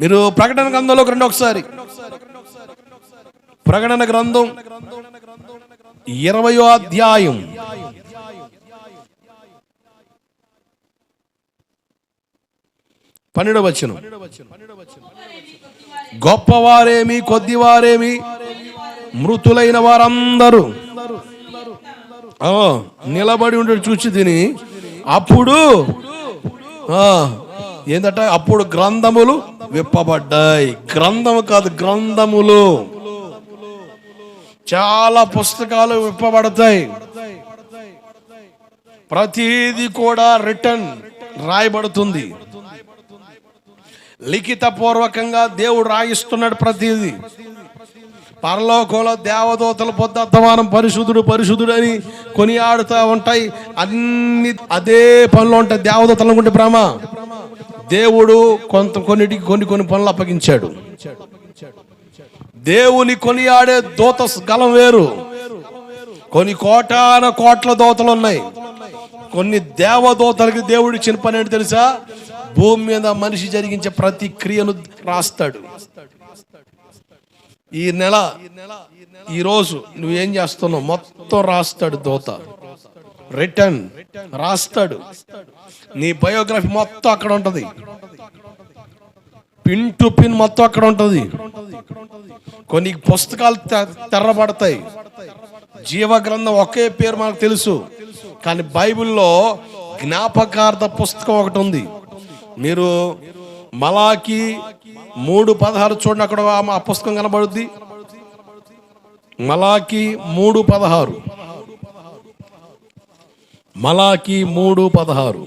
మీరు ప్రకటన గ్రంథంలోకి రండి ఒకసారి. ప్రకటన గ్రంథం ఇరవయో అధ్యాయం. పన్నెండవ వచ్చిన గొప్పవారేమి కొద్దివారేమి మృతులైన వారందరూ. నిలబడి ఉండే చూసి తిని అప్పుడు ఏంటంటే అప్పుడు గ్రంథములు విప్పబడ్డాయి. గ్రంథము కాదు గ్రంథములు. చాలా పుస్తకాలు విప్పబడతాయి. ప్రతిదీ కూడా రిటర్న్ రాయబడుతుంది. లిఖిత పూర్వకంగా దేవుడు రాయిస్తున్నాడు ప్రతిదీ. పరలోకంలో దేవదూతల అర్థమానం పరిశుద్ధుడు పరిశుద్ధుడు అని కొనియాడుతూ ఉంటాయి. అన్ని అదే పనులు ఉంటాయి దేవదూతలు అనుకుంటే భ్రమ దేవుడు కొంత కొన్నిటికి కొన్ని కొన్ని పనులు అప్పగించాడు. దేవుని కొనియాడే దూత గలం వేరు. కొన్ని కోటాన కోట్ల దోతలు ఉన్నాయి. కొన్ని దేవదోతలకి దేవుడు ఇచ్చిన పని ఏంటి తెలుసా? భూమి మీద మనిషి జరిగించే ప్రతి క్రియను రాస్తాడు. ఈ నెల ఈ రోజు నువ్వేం చేస్తున్నావు? మొత్తం రాస్తాడు దోత. రిటర్న్ రాస్తాడు. నీ బయోగ్రఫీ మొత్తం అక్కడ ఉంటుంది. పిన్ టు పిన్ మొత్తం అక్కడ ఉంటుంది. కొన్ని పుస్తకాలు తె- తెర్రబడతాయి జీవ గ్రంథం ఒకే పేరు మనకు తెలుసు. కానీ బైబిల్లో జ్ఞాపకార్థ పుస్తకం ఒకటి ఉంది. మీరు మలాకి మూడు పదహారు చూడండి అక్కడ ఆ పుస్తకం కనబడుద్ది. మలాకి మూడు పదహారు. మలాకి మూడు పదహారు.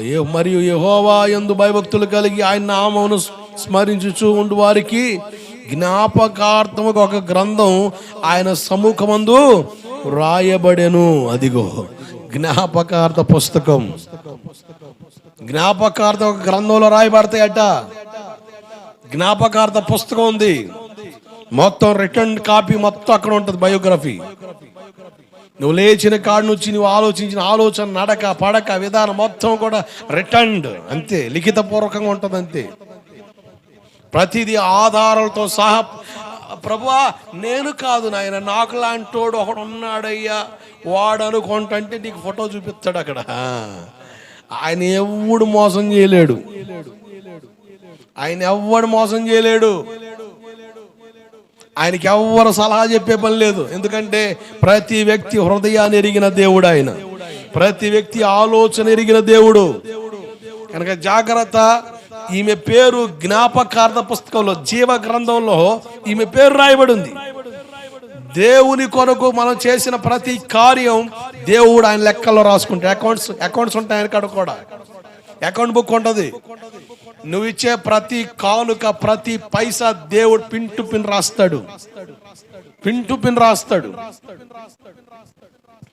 ఏ- మరియు యహోవా ఎందు భయభక్తులు కలిగి ఆయన నామమును స్మరించుచు ఉండు వారికి జ్ఞాపకార్థముగా ఒక గ్రంథం ఆయన సముఖమందు రాయబడెను. అదిగో జ్ఞాపకార్థ పుస్తకం. జ్ఞాపకార్థ ఒక గ్రంథంలో రాయబడతాయట. జ్ఞాపకార్థ పుస్తకం ఉంది. మొత్తం రిటర్న్ కాపీ మొత్తం అక్కడ ఉంటుంది బయోగ్రఫీ నువ్వు లేచిన కాడి నుంచి నువ్వు ఆలోచించిన ఆలోచన నడక పడక విధానం మొత్తం కూడా రిటర్న్డ్ అంతే లిఖిత పూర్వకంగా ఉంటుంది అంతే. ప్రతిదీ ఆధారాలతో సహా. ప్రభువా నేను కాదు నాయన నాకు లాంటోడు ఒకడు ఉన్నాడయ్యా. వాడు అనుకుంటే నీకు ఫోటో చూపిస్తాడు అక్కడ. ఆయన ఎవడు మోసం చేయలేడు. ఆయన ఎవ్వడు మోసం చేయలేడు. ఆయనకి ఎవ్వరు సలహా చెప్పే పని లేదు. ఎందుకంటే ప్రతి వ్యక్తి హృదయాన్ని ఎరిగిన దేవుడు ఆయన. ప్రతి వ్యక్తి ఆలోచన ఎరిగిన దేవుడు. కనుక జాగ్రత్త. ఈమె పేరు జ్ఞాపకార్థ పుస్తకంలో జీవ గ్రంథంలో ఈమె పేరు రాయబడి ఉంది దేవుని కొరకు మనం చేసిన ప్రతి కార్యం దేవుడు ఆయన లెక్కల్లో రాసుకుంటాడు. అకౌంట్స్ అకౌంట్స్ ఉంటాయి ఆయన కాడ కూడా. అకౌంట్ బుక్ ఉంటుంది. నువ్వు ఇచ్చే ప్రతి కానుక ప్రతి పైసా దేవుడు పిన్ టు పిన్ రాస్తాడు. పిన్ టు పిన్ రాస్తాడు.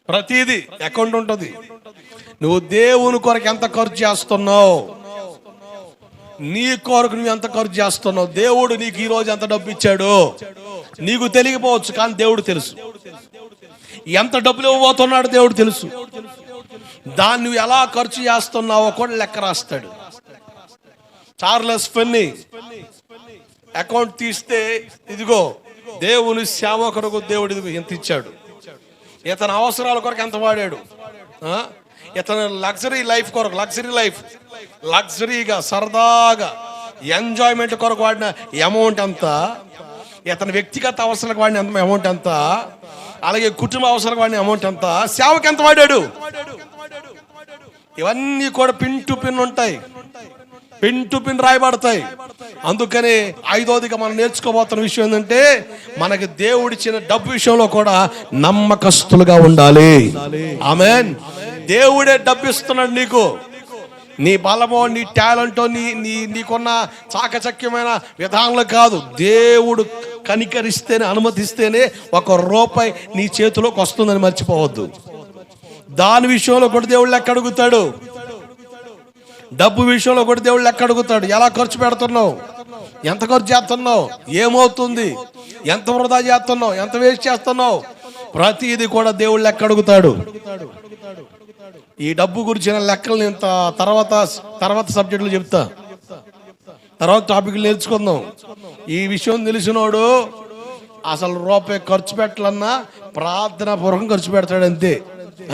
ప్రతిదీ అకౌంట్ ఉంటుంది. నువ్వు దేవుని కొరకు ఎంత ఖర్చు చేస్తున్నావు? నీ కొరకు నువ్వు ఎంత ఖర్చు చేస్తున్నావు? దేవుడు నీకు ఈ రోజు ఎంత డబ్బు ఇచ్చాడు? నీకు తెలియకపోవచ్చు కానీ దేవుడు తెలుసు. ఎంత డబ్బులు ఇవ్వబోతున్నాడు దేవుడు తెలుసు. దాన్ని నువ్వు ఎలా ఖర్చు చేస్తున్నావో కూడా లెక్క రాస్తాడు. చార్లెస్ ఫెన్నీ అకౌంట్ తీస్తే ఇదిగో దేవుని సేవ కొరకు దేవుడు ఎంత ఇచ్చాడు. ఇతని అవసరాల కొరకు ఎంత వాడాడు? ఇతను లగ్జరీ లైఫ్ కొరకు లగ్జరీ లైఫ్. లగ్జరీగా సరదాగా ఎంజాయ్మెంట్ కొరకు వాడిన అమౌంట్ ఎంత? ఇతని వ్యక్తిగత అవసరాలకు వాడిన ఎంత అమౌంట్ ఎంత? అలాగే కుటుంబ అవసరాలకు వాడిన అమౌంట్ ఎంత? సేవకి ఎంత వాడాడు? ఇవన్నీ కూడా పిన్ టు పిన్ ఉంటాయి. పిన్ టు పిన్ రాయబడతాయి. అందుకనే ఐదోదిగా మనం నేర్చుకోబోతున్న విషయం ఏంటంటే మనకి దేవుడిచ్చిన డబ్బు విషయంలో కూడా నమ్మకస్తులుగా ఉండాలి. ఆమెన్. దేవుడే డబ్బు ఇస్తున్నాడు నీకు. నీ బలమో నీ టాలెంటో నీ నీ నీకున్న చాకచక్యమైన విధానంలో కాదు. దేవుడు కనికరిస్తేనే అనుమతిస్తేనే ఒక రూపాయి నీ చేతిలోకి వస్తుందని మర్చిపోవద్దు. దాని విషయంలో కూడా దేవుడు లెక్క అడుగుతాడు. డబ్బు విషయంలో కూడా దేవుడు లెక్క అడుగుతాడు. ఎలా ఖర్చు పెడుతున్నావు? ఎంత ఖర్చు చేస్తున్నావు? ఏమవుతుంది? ఎంత వృధా చేస్తున్నావు? ఎంత వేస్ట్ చేస్తున్నావు? ప్రతిది కూడా దేవుడు లెక్క అడుగుతాడు. ఈ డబ్బు గురించిన లెక్కలు నేను తర్వాత తర్వాత సబ్జెక్టులు చెప్తా. తర్వాత టాపిక్లు నేర్చుకుందాం. ఈ విషయం తెలిసినోడు అసలు రూపాయి ఖర్చు పెట్టాలన్నా ప్రార్థన పూర్వకం ఖర్చు పెడతాడు అంతే.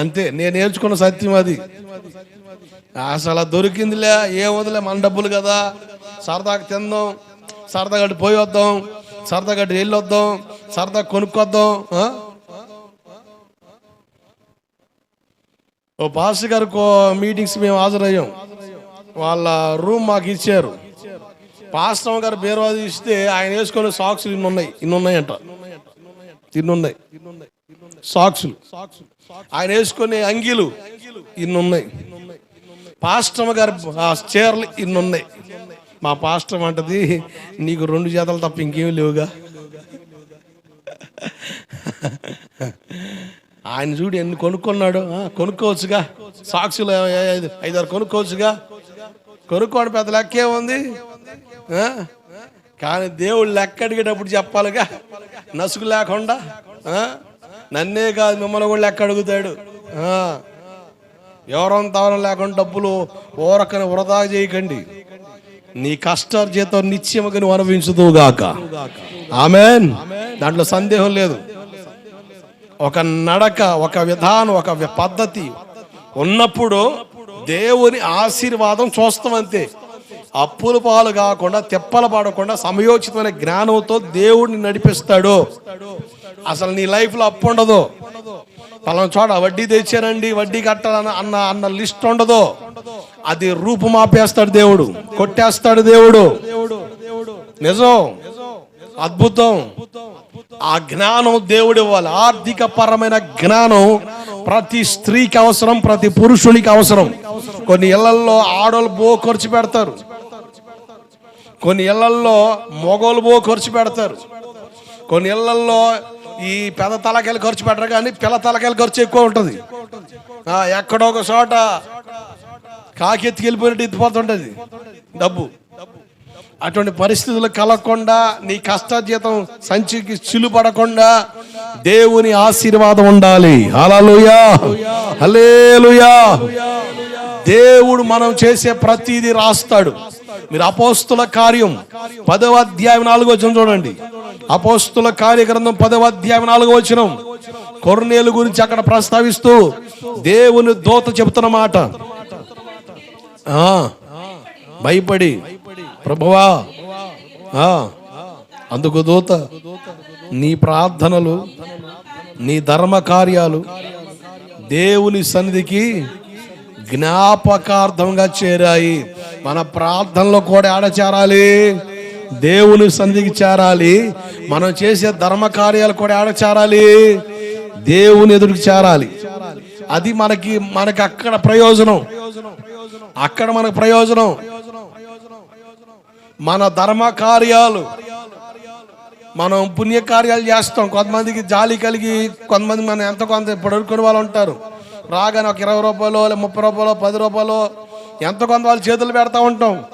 అంతే నేను నేర్చుకున్న సత్యం అది. అసలు దొరికిందిలే ఏమొదిలే మన డబ్బులు కదా. సరదాగా తిందాం సరదాగా గడ్డి పోయి వద్దాం సరదాగా గడ్డి వెళ్ళి వద్దాం కొనుక్కొద్దాం ఓ పాస్ గారు మీటింగ్స్ మేము హాజరయ్యాం. వాళ్ళ రూమ్ మాకు ఇచ్చారు. పాస్టమ్ గారు బీరువా ఇస్తే ఆయన వేసుకునే సాక్స్ ఇన్ని ఉన్నాయి ఇన్ని ఉన్నాయంట. ఇన్ని ఉన్నాయి. సాక్సులు. ఆయన వేసుకునే అంగీలు ఇన్నున్నాయి. పాస్టమ్ గారు ఆ చీరలు ఇన్నున్నాయి. మా పాస్టమ్ అంటది నీకు రెండు చేతలు తప్ప ఇంకేం లేవుగా. ఆయన చూడు ఎన్ని కొనుక్కున్నాడు కొనుక్కోవచ్చుగా. సాక్షులు ఐదు ఐదారు కొనుక్కోవచ్చుగా. కొనుక్కోవడం పెద్ద లెక్కే ఉంది. కానీ దేవుడు లెక్క అడిగేటప్పుడు చెప్పాలిగా. నసుగు లేకుండా నన్నే కాదు మిమ్మల్ని కూడా లెక్క అడుగుతాడు. ఆ. తవరం లేకుండా డబ్బులు ఓరకని వృధా చేయకండి. నీ కష్టార్జితం నిత్యముగా నువ్వు అనుభవించుదువుగాక ఆమెన్. దాంట్లో సందేహం లేదు. ఒక నడక ఒక విధానం ఒక పద్ధతి ఉన్నప్పుడు దేవుని ఆశీర్వాదం చూస్తాం అంతే. అప్పుల పాలు కాకుండా తిప్పలు పడకుండా సమయోచితమైన జ్ఞానంతో దేవుడిని నడిపిస్తాడు. అసలు నీ లైఫ్లో అప్పు ఉండదు. పలానా చోట వడ్డీ తెచ్చానండి వడ్డీ కట్టాలన్న అన్న అన్న లిస్ట్ ఉండదు. అది రూపుమాపేస్తాడు దేవుడు కొట్టేస్తాడు దేవుడు. నిజం. అద్భుతం. ఆ జ్ఞానం దేవుడు ఇవ్వాలి. ఆర్థిక పరమైన జ్ఞానం ప్రతి స్త్రీకి అవసరం ప్రతి పురుషునికి అవసరం. కొన్ని ఇళ్ళలో ఆడోళ్ళు బో ఖర్చు పెడతారు. కొన్ని ఇళ్ళల్లో మొగోలు బో ఖర్చు పెడతారు. కొన్ని ఇళ్ళల్లో ఈ పెద్ద తలకాయలు ఖర్చు పెట్టరు కానీ పిల్ల తలకాయలు ఖర్చు ఎక్కువ ఉంటుంది. ఎక్కడో ఒక చోట కాకెత్తికెళ్ళిపోయినట్టు ఎత్తిపోతుంటది డబ్బు. అటువంటి పరిస్థితులు కలగకుండా నీ కష్టజీతం సంచికి చిలుపడకుండా దేవుని ఆశీర్వాదం ఉండాలి. హల్లెలూయా. హల్లెలూయా. దేవుడు మనం చేసే ప్రతిదీ రాస్తాడు. మీరు అపోస్తుల కార్యం. పదవ అధ్యాయం నాలుగో వచ్చిన చూడండి. అపోస్తుల కార్యగ్రంథం పదవ అధ్యాయం నాలుగో వచ్చిన కొర్నేలు గురించి అక్కడ ప్రస్తావిస్తూ దేవుని దోత చెబుతున్న మాట. భయపడి. ప్రభువా అందుకు దూత నీ ప్రార్థనలు నీ ధర్మ కార్యాలు దేవుని సన్నిధికి జ్ఞాపకార్థంగా చేరాయి. మన ప్రార్థనలో కూడా ఆడ చేరాలి. దేవుని సంధికి చేరాలి. మనం చేసే ధర్మ కార్యాలు కూడా ఆడ చేరాలి. దేవుని ఎదురుకు చేరాలి. అది మనకి మనకి అక్కడ ప్రయోజనం. అక్కడ మనకు ప్రయోజనం. మన ధర్మ కార్యాలు. మనం పుణ్యకార్యాలు చేస్తాం. కొంతమందికి జాలి కలిగి కొంతమంది మనం ఎంత కొంత ఇప్పుడు వాళ్ళు ఉంటారు. రాగానే ఒక ఇరవై రూపాయలు లేదా ముప్పై రూపాయలు పది రూపాయలు ఎంత కొంత వాళ్ళు చేతులు పెడతా ఉంటాం.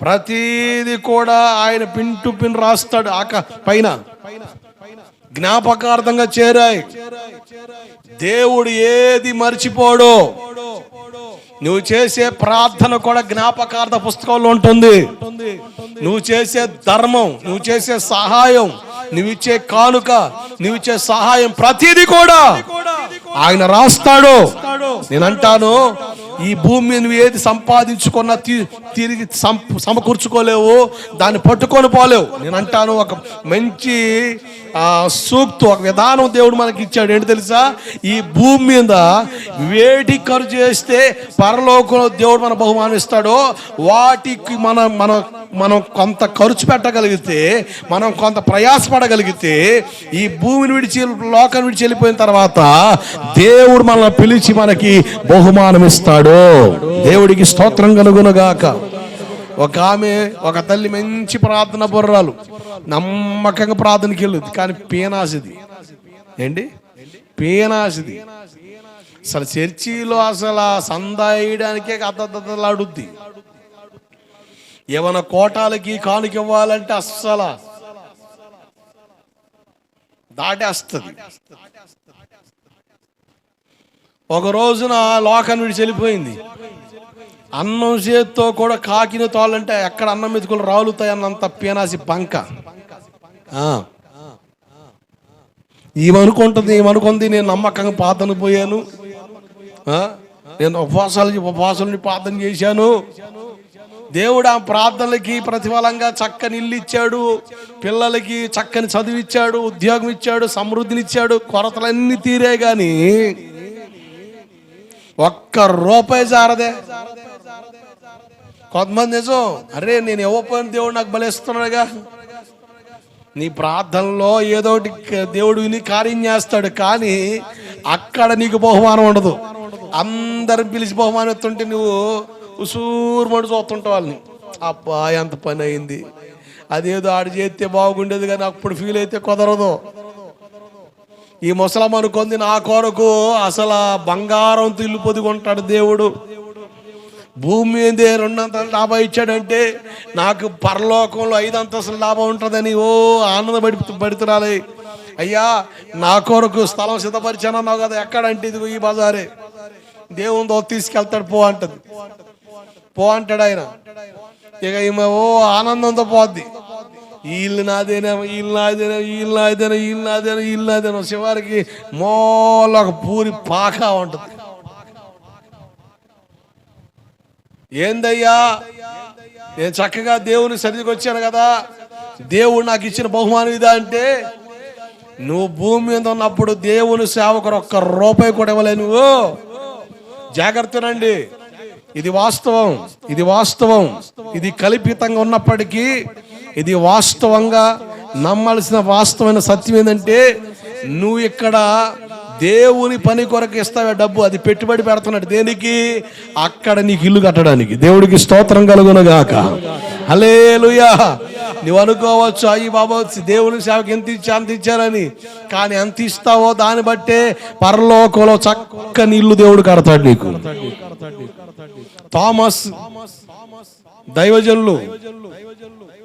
ప్రతీది కూడా ఆయన పిన్ టు పిన్ రాస్తాడు ఆక పైన. జ్ఞాపకార్థంగా చేరాయి. దేవుడు ఏది మర్చిపోడు నువ్వు చేసే ప్రార్థన కూడా జ్ఞాపకార్థ పుస్తకంలో ఉంటుంది. నువ్వు చేసే ధర్మం నువ్వు చేసే సహాయం నువ్వు ఇచ్చే కానుక నువ్వు ఇచ్చే సహాయం ప్రతిదీ కూడా ఆయన రాస్తాడు. నేను అంటాను ఈ భూమి నువ్వు ఏది సంపాదించుకున్నా తి- తిరిగి సం- సమకూర్చుకోలేవు దాన్ని పట్టుకొని పోలేవు. నేను అంటాను ఒక మంచి సూక్తు ఒక విధానం దేవుడు మనకి ఇచ్చాడు. ఏంటి తెలుసా? ఈ భూమి మీద వేటి ఖర్చు చేస్తే పరలోకంలో దేవుడు మన బహుమానం ఇస్తాడో వాటికి మనం మనం మనం కొంత ఖర్చు పెట్టగలిగితే మనం కొంత ప్రయాసపడగలిగితే ఈ భూమిని విడిచి లోకాన్ని విడిచి వెళ్ళిపోయిన తర్వాత దేవుడు మనల్ని పిలిచి మనకి బహుమానం ఇస్తాడు. దేవుడికి స్తోత్రం కలుగునుగాక ఒక ఆమె ఒక తల్లి మంచి ప్రార్థన బుర్రాలు. నమ్మకంగా ప్రార్థనకి వెళ్ళదు కానీ పీనాసిది ఏంటి? పీనాసిది అసలు చర్చిలో అసలు ఆ సందా వేయడానికే అద్దద్దలాడుద్ది ఏమైనా కోటాలకి కానుక ఇవ్వాలంటే అస్సలు దాటేస్తుంది. ఒక రోజున లోకం విడిచి వెళ్ళిపోయింది. అన్నం చేత్తో కూడా కాకిన తోలంటే ఎక్కడ అన్నం మెతుకులు రాలుతాయన్నంత పీనాసి పంక ఏమనుకుంటుంది ఈమెనుకుంటుంది ఈమెనుకుంది నేను నమ్మకంగా పాతను పోయాను. నేను ఉపవాసాలు ఉపవాసాలని ప్రార్థన చేశాను. దేవుడు ఆ ప్రార్థనలకి ప్రతిఫలంగా చక్కని ఇల్లు ఇచ్చాడు. పిల్లలకి చక్కని చదువు ఇచ్చాడు ఉద్యోగం ఇచ్చాడు సమృద్ధినిచ్చాడు కొరతలన్నీ తీరే కానీ ఒక్క రూపాయి జారదే. కొంతమంది నిజం అరే నేను ఇవ్వకపోయిన దేవుడు నాకు బలేస్తున్నాడుగా. నీ ప్రార్థనలో ఏదో ఒకటి దేవుడు విని కార్యం చేస్తాడు కానీ అక్కడ నీకు బహుమానం ఉండదు. అందరం పిలిచి బహుమానం ఎత్తుంటే నువ్వు ఉసూరుమడి చూస్తుంటావు వాళ్ళని. అబ్బా ఎంత పని అయింది. అదేదో ఆడు చేస్తే బాగుండేది కానీ అప్పుడు ఫీల్ అయితే కుదరదు. ఈ ముసలమ్మను కొంది నా కొరకు అసలు బంగారంతో ఇల్లు పొదిగుంటాడు దేవుడు. భూమి మీదే రెండంతల లాభం ఇచ్చాడంటే నాకు పరలోకంలో ఐదు అంతస్తుల లాభం ఉంటుందని ఓ ఆనందపడి పడుతురాలి. అయ్యా నా కొరకు స్థలం సిద్ధపరిచానన్నావు కదా ఎక్కడంటే ఇదిగో ఈ బజారే. దేవుందో తీసుకెళ్తాడు పో అంటది. పో అంటాడు ఆయన. ఇక ఈమె ఓ ఆనందంతో పోద్ది. వీళ్ళు నాదేనేమో వీళ్ళు నాదేనో? వీళ్ళు నాదేనో? వీళ్ళు నాదేనో? వీళ్ళు నాదేనో? చివరికి ఒక పూరి పాక ఉంటుంది. ఏందయ్యా? నేను చక్కగా దేవుని సన్నిధికి వచ్చాను కదా. దేవుడు నాకు ఇచ్చిన బహుమానం ఇదా అంటే నువ్వు భూమి మీద ఉన్నప్పుడు దేవుని సేవకు ఒక్క రూపాయి కూడా ఇవ్వలే నువ్వు. జాగ్రత్తనండి ఇది వాస్తవం ఇది వాస్తవం ఇది కల్పితంగా ఉన్నప్పటికీ ఇది వాస్తవంగా నమ్మాల్సిన వాస్తవమైన సత్యం ఏంటంటే నువ్వు ఇక్కడ దేవుని పని కొరకు ఇస్తావే డబ్బు అది పెట్టుబడి పెడుతున్నాడు. దేనికి? అక్కడ నీకు ఇల్లు కట్టడానికి. దేవుడికి స్తోత్రం కలుగునుగాక. హలేలుయా నువ్వు అనుకోవచ్చు అయ్యి బాబా దేవుని సేవకి ఎంత ఇచ్చా అంత ఇచ్చారని. కానీ ఎంత ఇస్తావో దాన్ని బట్టే పరలోకంలో చక్కని ఇల్లు దేవుడు కడతాడు నీకు. థామస్ దైవజనులు.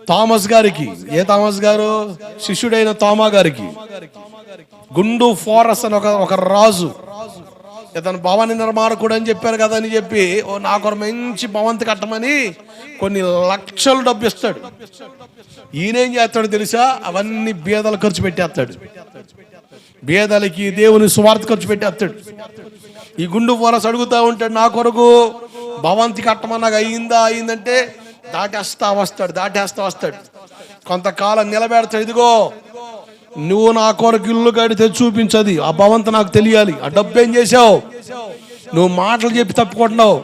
థామస్ గారికి. ఏ థామస్ గారు? శిష్యుడైన థామా గారికి. గుండు ఫోరస్ అని ఒక ఒక రాజు. ఇతను భవన నిర్మాణకుడు అని చెప్పారు కదా అని చెప్పి ఓ నాకు ఒక మంచి భవంతి కట్టమని కొన్ని లక్షలు డబ్బు ఇస్తాడు ఈయనేం చేస్తాడు తెలుసా? అవన్నీ బీదలు ఖర్చు పెట్టేస్తాడు. బీదలకి దేవుని సువార్త ఖర్చు పెట్టేస్తాడు. ఈ గుండు ఫోరస్ అడుగుతా ఉంటాడు నా కొరకు భవంతి కట్టమన్నాక అయిందా అయిందంటే దాటేస్తా వస్తాడు దాటేస్తా వస్తాడు. కొంతకాలం నిలబెడతాడు ఇదిగో నువ్వు నా కొరకు ఇల్లు కడితే చూపించది. ఆ భవంత నాకు తెలియాలి. ఆ డబ్బు ఏం చేసావు నువ్వు మాటలు చెప్పి తప్పుకుంటున్నావు.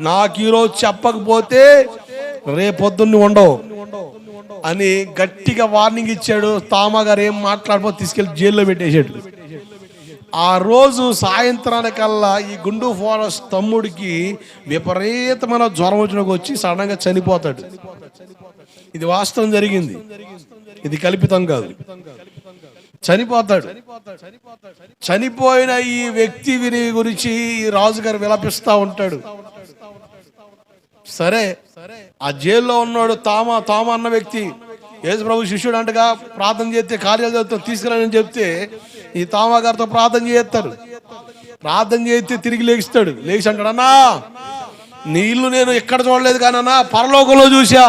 నాకు ఈరోజు చెప్పకపోతే రేపొద్దున్న ఉండవు. అని గట్టిగా వార్నింగ్ ఇచ్చాడు. తామా గారు ఏం మాట్లాడిపో తీసుకెళ్ళి జైల్లో పెట్టేశాడు. ఆ రోజు సాయంత్రానికల్లా ఈ గుండు ఫారెస్ట్ తమ్ముడికి విపరీతమైన జ్వరం వచ్చినకు వచ్చి సడన్గా చనిపోతాడు. ఇది వాస్తవం జరిగింది. ఇది కల్పితం కాదు. చనిపోతాడు. చనిపోయిన ఈ వ్యక్తి విని గురించి ఈ రాజుగారు విలపిస్తా ఉంటాడు. సరే ఆ జైల్లో ఉన్నాడు తామ తామ అన్న వ్యక్తి. యేసు ప్రభు శిష్యుడు అంటగా ప్రార్థన చేస్తే కార్యాలు జరుగుతాం తీసుకురాని చెప్తే ఈ తామ గారితో ప్రార్థన చేస్తారు. ప్రార్థన చేస్తే తిరిగి లేచిస్తాడు లేచి అంటాడు అన్నా నీ ఇల్లు నేను ఎక్కడ చూడలేదు కానీ అన్నా పరలోకంలో చూసా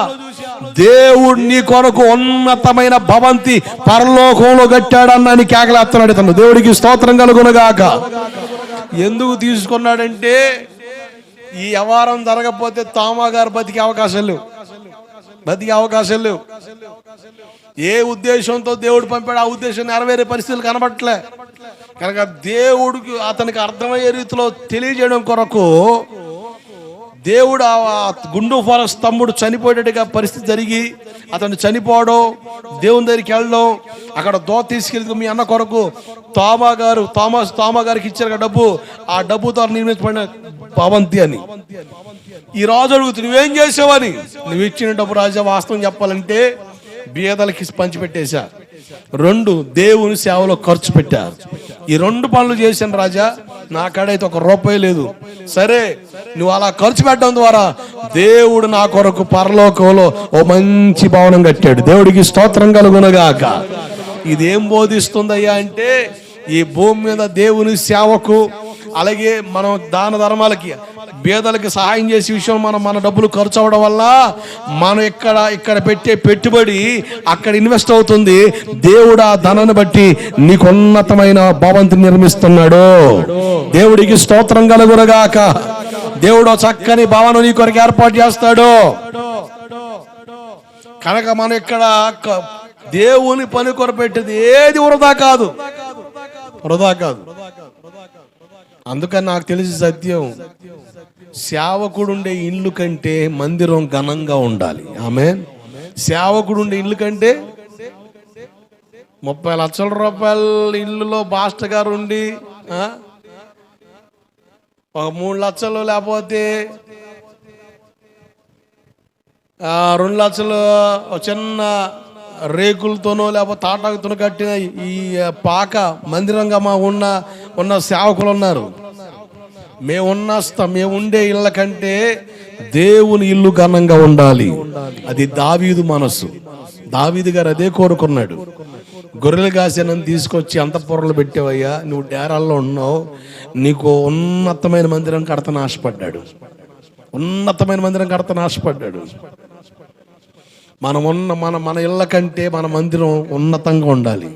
దేవుడు నీ కొరకు ఉన్నతమైన భవంతి పరలోకంలో కట్టాడన్నా అని కేకలేస్తున్నాడు తను దేవుడికి స్తోత్రం కలుగునగాక. ఎందుకు తీసుకున్నాడంటే ఈ వ్యవహారం జరగకపోతే తామా గారు బతికే అవకాశం లేవు. బతికే అవకాశం లేవు. ఏ ఉద్దేశంతో దేవుడు పంపాడు ఆ ఉద్దేశం నెరవేరే పరిస్థితులు కనబట్టలే. కనుక దేవుడికి అతనికి అర్థమయ్యే రీతిలో తెలియజేయడం కొరకు దేవుడు ఆ గుండు ఫారెస్ట్ తమ్ముడు చనిపోయేటట్టుగా పరిస్థితి జరిగి అతను చనిపోవడం దేవుని దగ్గరికి వెళ్ళడం అక్కడ దో తీసుకెళ్ళి మీ అన్న కొరకు తోమా గారు థామస్ తోమా గారికి ఇచ్చారు డబ్బు ఆ డబ్బుతో నిర్మించబడిన భవంతి అని. ఈ రాజు అడుగుతు నువ్వేం చేసావని? నువ్వు ఇచ్చిన డబ్బు రాజా వాస్తవం చెప్పాలంటే బీదలకి పంచిపెట్టేశా. రెండు దేవుని సేవలో ఖర్చు పెట్టారు ఈ రెండు పనులు చేశాను రాజా. నా కాడైతే ఒక రూపాయి లేదు. సరే నువ్వు అలా ఖర్చు పెట్టడం ద్వారా దేవుడు నా కొరకు పరలోకంలో ఓ మంచి భవనం కట్టాడు. దేవుడికి స్తోత్రం కలుగునగాక. ఇదేం బోధిస్తుందయ్యా అంటే ఈ భూమి మీద దేవుని సేవకు అలాగే మనం దాన ధర్మాలకి పేదలకి సహాయం చేసే విషయం మనం మన డబ్బులు ఖర్చు అవ్వడం వల్ల మనం ఇక్కడ ఇక్కడ పెట్టే పెట్టుబడి అక్కడ ఇన్వెస్ట్ అవుతుంది. దేవుడు ఆ ధనాన్ని బట్టి నీకు ఉన్నతమైన భవంతి నిర్మిస్తున్నాడు. దేవుడికి స్తోత్రం కలుగురగాక దేవుడు చక్కని భవనం నీ కొరకు ఏర్పాటు చేస్తాడు. కనుక మనం ఇక్కడ దేవుని పని కొరపెట్టేది ఏది వృధా కాదు. వృధా కాదు. అందుకని నాకు తెలిసి సత్యం. సేవకుడు ఉండే ఇల్లు కంటే మందిరం ఘనంగా ఉండాలి. ఆమె సేవకుడు ఉండే ఇల్లు కంటే ముప్పై లక్షల రూపాయల ఇల్లులో బాస్టర్ గారు ఉండి ఒక మూడు లక్షలు లేకపోతే రెండు లక్షలు చిన్న రేకులతోనో లేకపోతే తాటాకుతోనో కట్టిన ఈ పాక మందిరంగా మా ఉన్న ఉన్న సేవకులు ఉన్నారు. మేమున్న మేముండే మేము ఉండే ఇళ్ళ కంటే దేవుని ఇల్లు ఘనంగా ఉండాలి. అది దావీదు మనసు. దావీదు గారు అదే కోరుకున్నాడు. గొర్రెలు కాసేనని తీసుకొచ్చి అంతఃపురంలో పెట్టావయ్యా నువ్వు డేరాల్లో ఉన్నావు నీకు ఉన్నతమైన మందిరం కడతను ఆశపడ్డాడు. ఉన్నతమైన మందిరం కడతను ఆశపడ్డాడు. మనం ఉన్న మన మన ఇళ్ళ కంటే మన మందిరం ఉన్నతంగా ఉండాలి.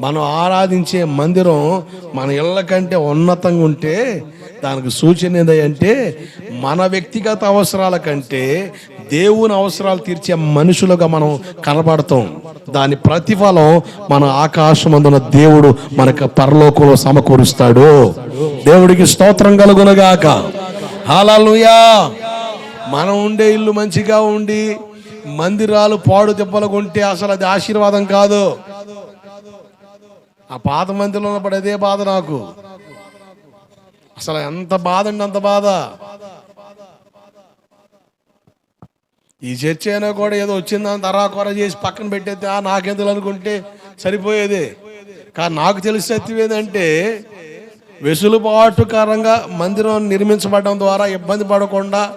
మనం ఆరాధించే మందిరం మన ఇళ్ళ కంటే ఉన్నతంగా ఉంటే దానికి సూచన ఏంటంటే మన వ్యక్తిగత అవసరాల కంటే దేవుని అవసరాలు తీర్చే మనుషులుగా మనం కనబడతాం. దాని ప్రతిఫలం మన ఆకాశమందున దేవుడు మనకు పరలోకంలో సమకూరుస్తాడు. దేవుడికి స్తోత్రం కలుగునగాక. హాలూయా మనం ఉండే ఇల్లు మంచిగా ఉండి మందిరాలు పాడు దెబ్బలు కొంటే అసలు అది ఆశీర్వాదం కాదు. ఆ పాత మందిరంలో ఉన్నప్పుడు అదే బాధ నాకు. అసలు ఎంత బాధ అండి అంత బాధ. ఈ చర్చ అయినా కూడా ఏదో వచ్చిందని తరాకొర చేసి పక్కన పెట్టేస్తే ఆ నాకెందుకు అనుకుంటే సరిపోయేది. కానీ నాకు తెలిసి ఏంటంటే వెసులుబాటుకరంగా మందిరం నిర్మించబడడం ద్వారా ఇబ్బంది పడకుండా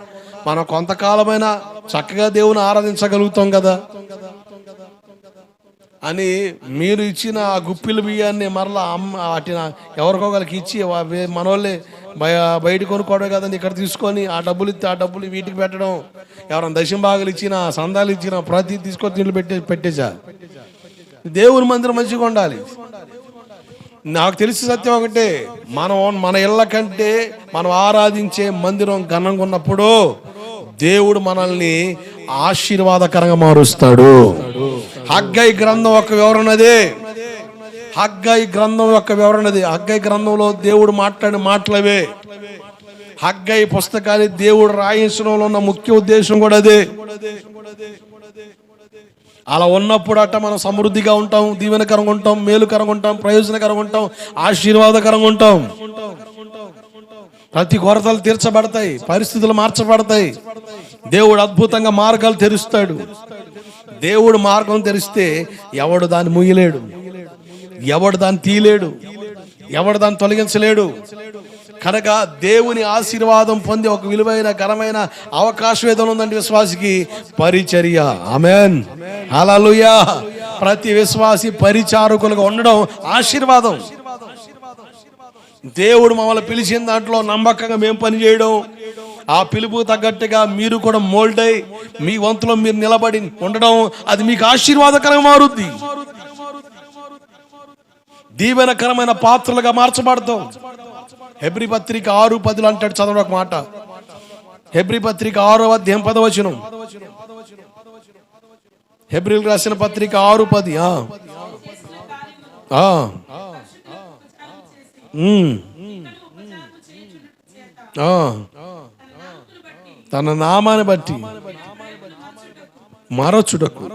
మనం కొంతకాలమైన చక్కగా దేవుని ఆరాధించగలుగుతాం కదా? అని మీరు ఇచ్చిన ఆ గుప్పిల బియ్యాన్ని మరలా అమ్మ వాటిని ఎవరికొకరికి ఇచ్చి మనోళ్ళే బయ బయట కొనుక్కోవడం కదండి ఇక్కడ తీసుకొని ఆ డబ్బులు ఇస్తే ఆ డబ్బులు వీటికి పెట్టడం. ఎవరైనా దశం భాగాలు ఇచ్చిన సందాలు ఇచ్చిన ప్రతి తీసుకొని నీళ్ళు పెట్టే పెట్టేశా? దేవుని మందిరం మంచిగా ఉండాలి. నాకు తెలిసి సత్యం ఒకటే మనం మన ఇళ్ళ కంటే మనం ఆరాధించే మందిరం ఘనంగా ఉన్నప్పుడు దేవుడు మనల్ని ఆశీర్వాదకరంగా మారుస్తాడు. హగ్గై గ్రంథం ఒక వివరణదే హగ్గై గ్రంథం యొక్క వివరణది హగ్గై గ్రంథంలో దేవుడు మాట్లాడిన మాటలవే హగ్గై పుస్తకాన్ని దేవుడు రాయించడంలో ఉన్న ముఖ్య ఉద్దేశం కూడా అదే. అలా ఉన్నప్పుడు అట్ట మనం సమృద్ధిగా ఉంటాం దీవెనకరంగా ఉంటాం మేలుకరంగా ఉంటాం ప్రయోజనకరంగా ఉంటాం ఆశీర్వాదకరంగా ఉంటాం. ప్రతి కొరతలు తీర్చబడతాయి పరిస్థితులు మార్చబడతాయి. దేవుడు అద్భుతంగా మార్గాలు తెరుస్తాడు. దేవుడు మార్గం తెరిస్తే ఎవడు దాన్ని ముయ్యలేడు. ఎవడు దాన్ని తీయలేడు. ఎవడు దాన్ని తొలగించలేడు. కనుక దేవుని ఆశీర్వాదం పొంది ఒక విలువైన ఘనమైన అవకాశం ఏదో ఉందండి విశ్వాసికి పరిచర్య. ఆమెన్. అలా ప్రతి విశ్వాసి పరిచారకులుగా ఉండడం ఆశీర్వాదం. దేవుడు మమ్మల్ని పిలిచిన దాంట్లో నమ్మకంగా మేము పని చేయడం. ఆ పిలుపు తగ్గట్టుగా మీరు కూడా మోల్డ్ అయి మీ వంతులో మీరు నిలబడి ఉండడం అది మీకు ఆశీర్వాదకరంగా మారుద్ది. దీవెనకరమైన పాత్రలుగా మార్చబడతాం. హెబ్రి పత్రిక ఆరు పదులు అంటాడు చదవడం ఒక మాట. హెబ్రి పత్రిక ఆరో అధ్యాయం పదవచనం హెబ్రిల్ రాసిన పత్రిక ఆరు పది ఆ. ఆ. తన నామాన్ని బట్టి మరచుటకు.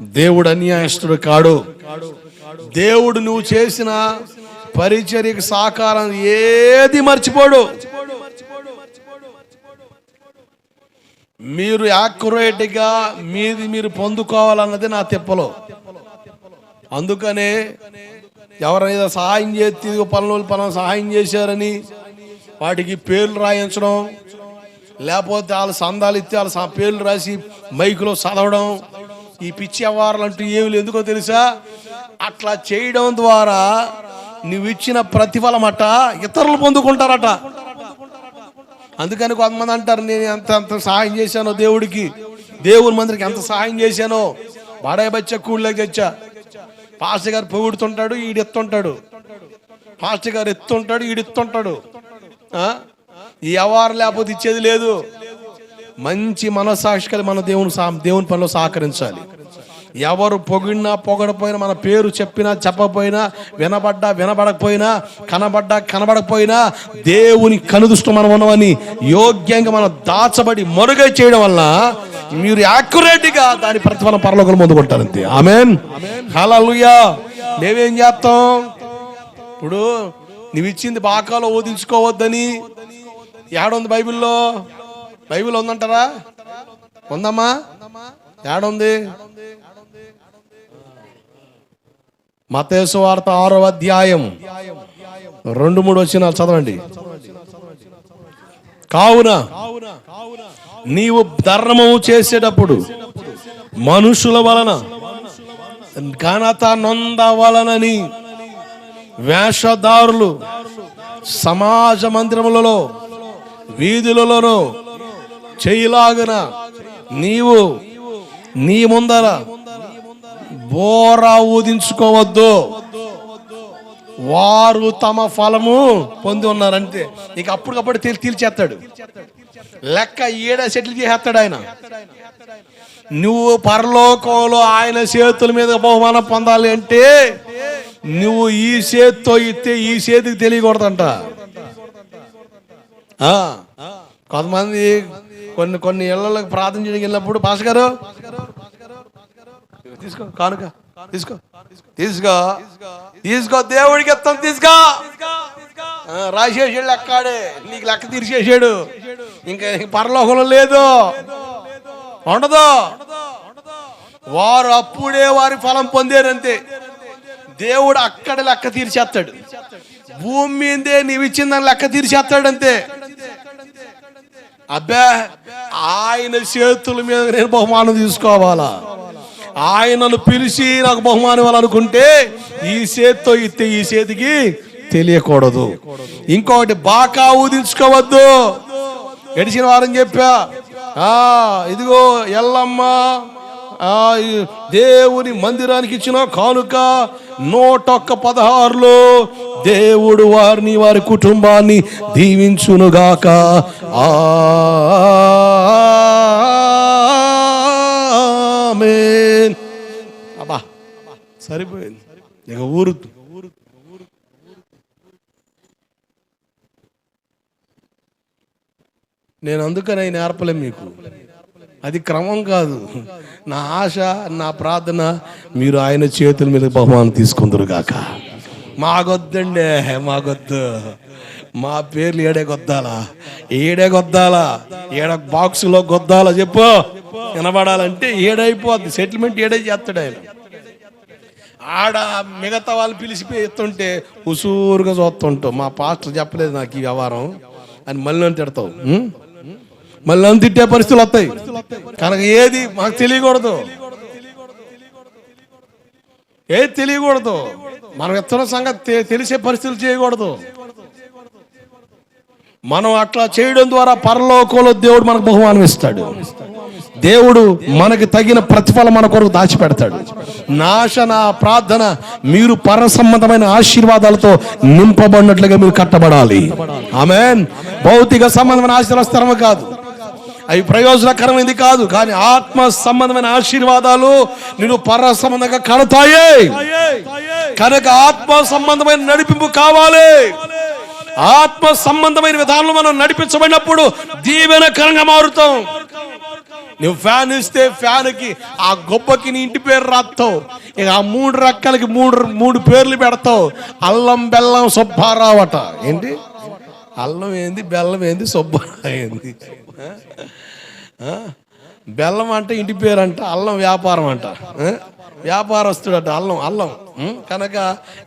దేవుడు అన్యాయస్తుడు కాడు. దేవుడు నువ్వు చేసిన పరిచర్యకు సాకారం ఏది మర్చిపోడు. మీరు యాక్యురేట్గా మీది మీరు పొందుకోవాలన్నది నా తెప్పలో. అందుకనే ఎవరైనా సహాయం చేస్తే ఇదిగో పనులు పనులు సహాయం చేశారని వాటికి పేర్లు రాయించడం లేకపోతే వాళ్ళ సందాలు ఇస్తే వాళ్ళ పేర్లు రాసి మైకులో చదవడం ఈ పిచ్చి వ్యవహారాలు అంటూ ఏమి లేదు ఎందుకో తెలుసా? అట్లా చేయడం ద్వారా నువ్వు ఇచ్చిన ప్రతిఫలమట ఇతరులు పొందుకుంటారట. అందుకని కొంతమంది అంటారు నేను ఎంత ఎంత సహాయం చేశానో దేవుడికి? దేవుని మందిరికి ఎంత సహాయం చేశానో? బాడాయి బచ్చ కూళ్ళకి తెచ్చా. పాస్టర్ గారు పొగుడుతుంటాడు ఈడు ఎత్తుంటాడు పాస్టర్ గారు ఎత్తుంటాడు ఈడు ఎత్తుంటాడు ఎవరు ఈ లేకపోతే ఇచ్చేది లేదు. మంచి మనసాక్షి కలిగి మన దేవుని సా- దేవుని పనిలో సహకరించాలి. ఎవరు పొగిడినా పొగడపోయినా మన పేరు చెప్పినా చెప్పకపోయినా వినబడ్డా వినబడకపోయినా కనబడ్డా కనబడకపోయినా దేవుని కనుదృష్టి మనం ఉన్నవని యోగ్యంగా మనం దాచబడి మరుగై చేయడం వల్ల మీరు యాక్యురేట్గా దాని ప్రతిఫలం పరలోకం ముందుకుంటారు ఆమెన్ హలలుయా మేమేం చేస్తాం? ఇప్పుడు నువ్వు ఇచ్చింది బాకాలో ఓదించుకోవద్దని ఏడుంది బైబిల్లో? బైబిల్ ఉందంటారా? ఉందమ్మా? ఏడుంది? మతేసు వార్త ఆరో అధ్యాయం. రెండు మూడు వచ్చిన చదవండి. కావున నీవు ధర్మము చేసేటప్పుడు మనుషుల వలన ఘనత నొందవలనని వేషధారులు సమాజ మందిరములలో వీధులలోనూ చేయలాగన నీవు నీ ముందర బోరా ఊదించుకోవద్దు. వారు తమ ఫలము పొంది ఉన్నారంటే ఇక అప్పటికప్పుడు తీర్చి తీర్చేస్తాడు లెక్క ఈడ సెటిల్ చేసేస్తాడు ఆయన. నువ్వు పరలోకంలో ఆయన చేతుల మీద బహుమానం పొందాలి అంటే నువ్వు ఈ చేతితో ఇస్తే ఈ చేతికి తెలియకూడదంట. కొంతమంది కొన్ని కొన్ని ఇళ్ళకు ప్రార్థన చేయడానికి వెళ్ళినప్పుడు పాస్ గారు తీసుకో. కానుక. తీసుకో. తీసుకో. తీసుకో. దేవుడికి ఎత్తం తీసుకో. రాసేసాడు లెక్కాడే. నీకు లెక్క తీర్చేసాడు. ఇంకా పరలోకంలో లేదు. ఉండదు. వారు అప్పుడే వారి ఫలం పొందారంతే. దేవుడు అక్కడ లెక్క తీర్చేస్తాడు. భూమి మీదే నీవు ఇచ్చిందని లెక్క తీర్చేస్తాడు అంతే అబ్బా ఆయన చేతుల మీద నేను బహుమానం తీసుకోవాలా? ఆయనను పిలిచి నాకు బహుమానం ఇవ్వాలనుకుంటే ఈ చేతితో ఇస్తే ఈ చేతికి తెలియకూడదు. ఇంకొకటి బాకా ఊదించుకోవద్దు. గడిచిన వారం చెప్పా. ఆ ఇదిగో ఎల్లమ్మ ఆ దేవుని మందిరానికి ఇచ్చిన కానుక నూటొక్క పదహారులో దేవుడు వారిని వారి కుటుంబాన్ని దీవించునుగాక. ఆ మే సరిపోయింది. ఇక ఊరు నేను అందుకనే నేర్పలే మీకు. అది క్రమం కాదు. నా ఆశ నా ప్రార్థన మీరు ఆయన చేతుల మీద బహుమానం తీసుకుందరు గాక. మాకొద్దండి మాకొద్దు మా పేర్లు ఏడే గొద్దాలా? ఏడే గొద్దాలా? ఏడ బాక్సులో గొద్దాలా చెప్పు. వినబడాలంటే ఏడైపోద్ది. సెటిల్మెంట్ ఏడే చేస్తాడు ఆయన. ఆడ మిగతా వాళ్ళు పిలిచిపోయి ఎత్తుంటే ఉసూరుగా చూస్తుంటావు. మా పాస్టర్ చెప్పలేదు నాకు ఈ వ్యవహారం. అని మళ్ళీ అని తిడతావు. మళ్ళీ అని తిట్టే పరిస్థితులు వస్తాయి. కనుక ఏది మాకు తెలియకూడదు. ఏది తెలియకూడదు. మనం ఎత్తున్న సంగతి తెలిసే పరిస్థితులు చేయకూడదు. మనం అట్లా చేయడం ద్వారా పరలోకంలో దేవుడు మనకు బహుమానం ఇస్తాడు. దేవుడు మనకి తగిన ప్రతిఫలం మన కొరకు దాచిపెడతాడు. నాశ నా ప్రార్థన మీరు పర సంబంధమైన ఆశీర్వాదాలతో నింపబడినట్లుగా మీరు కట్టబడాలి. ఆమెన్. భౌతిక సంబంధమైన ఆశీర్వస్తరం కాదు. అవి ప్రయోజనకరమైనది కాదు కానీ ఆత్మ సంబంధమైన ఆశీర్వాదాలు నేను పర సంబంధంగా కడతాయి. కనుక ఆత్మ సంబంధమైన నడిపింపు కావాలి. ఆత్మ సంబంధమైన విధానంలో మనం నడిపించబడినప్పుడు దీవెనకరంగా మారుతాం. నువ్వు ఫ్యాన్ ఇస్తే ఫ్యాన్కి ఆ గొప్పకి నీ ఇంటి పేరు రాస్తావు ఇక ఆ మూడు రకాలకి మూడు మూడు పేర్లు పెడతావు. అల్లం బెల్లం సుబ్బారావు అట. ఏంటి? అల్లం ఏంది బెల్లం ఏంది సుబ్బారావు ఏంది? బెల్లం అంటే ఇంటి పేరు అంట అల్లం వ్యాపారం అంట. వ్యాపారస్తుడు వ్యాపారస్తుడట అల్లం అల్లం. కనుక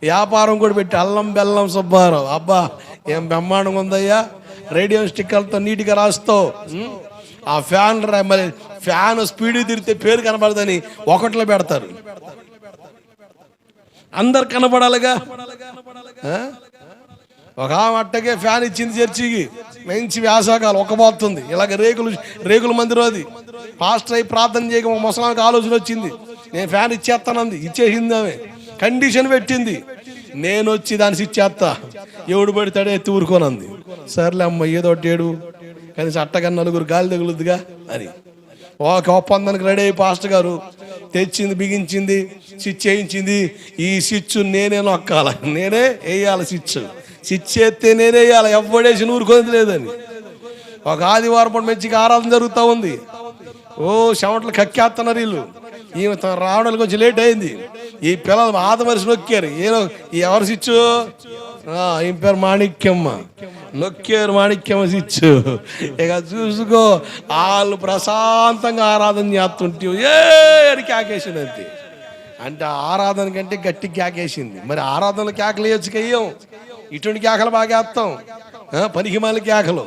వ్యాపారం కూడా పెట్టి అల్లం బెల్లం సుబ్బారావు. అబ్బా ఏం బ్రహ్మాండంగా ఉందయ్యా. రేడియో స్టిక్కర్తో నీట్గా రాస్తావు. ఆ ఫ్యాన్ మరి ఫ్యాన్ స్పీడ్ తిరిగితే పేరు కనబడదని ఒకట్లో పెడతారు. అందరు కనబడాలిగా? ఒక అట్టకే ఫ్యాన్ ఇచ్చింది చర్చికి. మంచి వ్యాసాకాలు ఒక్కబోతుంది ఇలాగ రేకులు రేకుల మందిరం అది. పాస్టర్ అయి ప్రార్థన చేయక ముసలానికి ఆలోచన వచ్చింది. నేను ఫ్యాన్ ఇచ్చేస్తానంది. ఇచ్చేసింది ఆమె. కండిషన్ పెట్టింది. నేను వచ్చి దాని ఇచ్చేస్తా ఎవడు పడితాడే ఎత్తి ఊరుకోనంది. సర్లే అమ్మ ఏదో ఒకటి ఏడు. కనీసం అట్టగా నలుగురు గాలి తగులుద్దిగా? అని. ఒక ఒప్పందానికి రెడీ అయ్యి పాస్టర్ గారు తెచ్చింది బిగించింది స్విచ్ వేయించింది ఈ స్విచ్ నేనే నొక్కాల. నేనే వేయాలి స్విచ్. స్విచ్ వేస్తే నేనే వేయాలి. ఎవ్వడేసి నూరుకోది లేదని. ఒక ఆదివారం పూట మంచిగా ఆరాధన జరుగుతూ ఉంది. ఓ చెమటలు కక్కేస్తున్నారు వీళ్ళు. ఈమె రావడానికి కొంచెం లేట్ అయింది. ఈ పిల్లలు ఆద మనిషి నొక్కారు. ఏదో ఎవరు స్విచ్? ఈమె పేరు? మాణిక్యమ్మ. నొక్కేరు మాణిక్యమ్మ సిచ్చు. ఇక చూసుకో వాళ్ళు ప్రశాంతంగా ఆరాధన చేస్తుంటే ఏడు క్యాకేసింది అంతే. అంటే ఆరాధన కంటే గట్టి క్యాకేసింది మరి ఆరాధన కేకలు వేయచ్చు కయ్యం. ఇటువంటి కేకలు బాగా వేస్తాం. ఆ, పనికి మాలి కేకలు.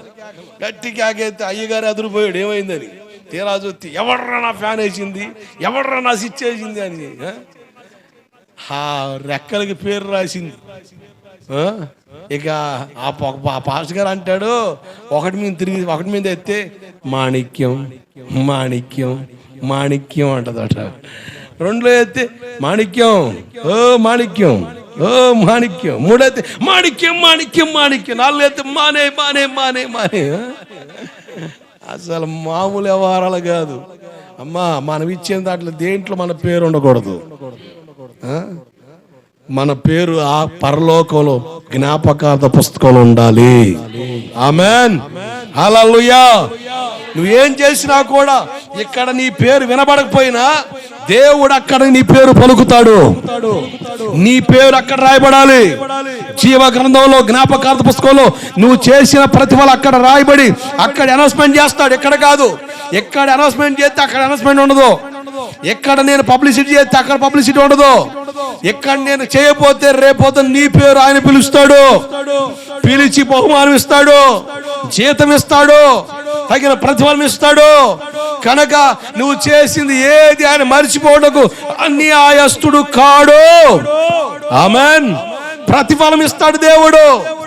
గట్టి కేకేస్తే అయ్యగారు అదిరిపోయాడు ఏమైందని? తీరా చూస్తే ఎవడ్రా నా ఫ్యాన్ వేసింది? ఎవడ్రా నా స్విచ్ వేసింది అని. రెక్కలకి పేరు రాసింది. ఇక ఆ పాస్ గారు అంటాడు ఒకటి మీద తిరిగి ఒకటి మీద ఎత్తే మాణిక్యం మాణిక్యం మాణిక్యం అంటదట రెండులో ఎత్తే మాణిక్యం ఓ మాణిక్యం ఓ మాణిక్యం. మూడైతే మాణిక్యం మాణిక్యం మాణిక్యం. నాలుగు అయితే మానే మానే మానే మానే. అసలు మామూలు వ్యవహారాలు కాదు. అమ్మా మనం ఇచ్చిన దాంట్లో దేంట్లో మన పేరు ఉండకూడదు. మన పేరు ఆ పరలోకంలో జ్ఞాపకార్థ పుస్తకంలో ఉండాలి. ఆమెన్. హల్లెలూయా. నువ్వేం చేసినా కూడా ఇక్కడ నీ పేరు వినబడకపోయినా దేవుడు అక్కడ నీ పేరు పలుకుతాడు. నీ పేరు అక్కడ రాయబడాలి. జీవ గ్రంథంలో జ్ఞాపకార్థ పుస్తకంలో నువ్వు చేసిన ప్రతిఫలం అక్కడ రాయబడి అక్కడ అనౌన్స్మెంట్ చేస్తాడు. ఇక్కడ కాదు. ఎక్కడ అనౌన్స్మెంట్ చేస్తే అక్కడ అనౌన్స్మెంట్ ఉండదు. ఎక్కడ నేను పబ్లిసిటీ చేస్తే అక్కడ పబ్లిసిటీ ఉండదు. ఎక్కడ నేను చేయపోతే రేపోతే నీ పేరు ఆయన పిలుస్తాడు. పిలిచి బహుమానం ఇస్తాడు. జీతం ఇస్తాడు. తగిన ప్రతిఫలం ఇస్తాడు. కనుక నువ్వు చేసింది ఏది ఆయన మర్చిపోవడకు అన్యాయస్తుడు కాడు. ఆమెన్. ప్రతిఫలం ఇస్తాడు దేవుడు.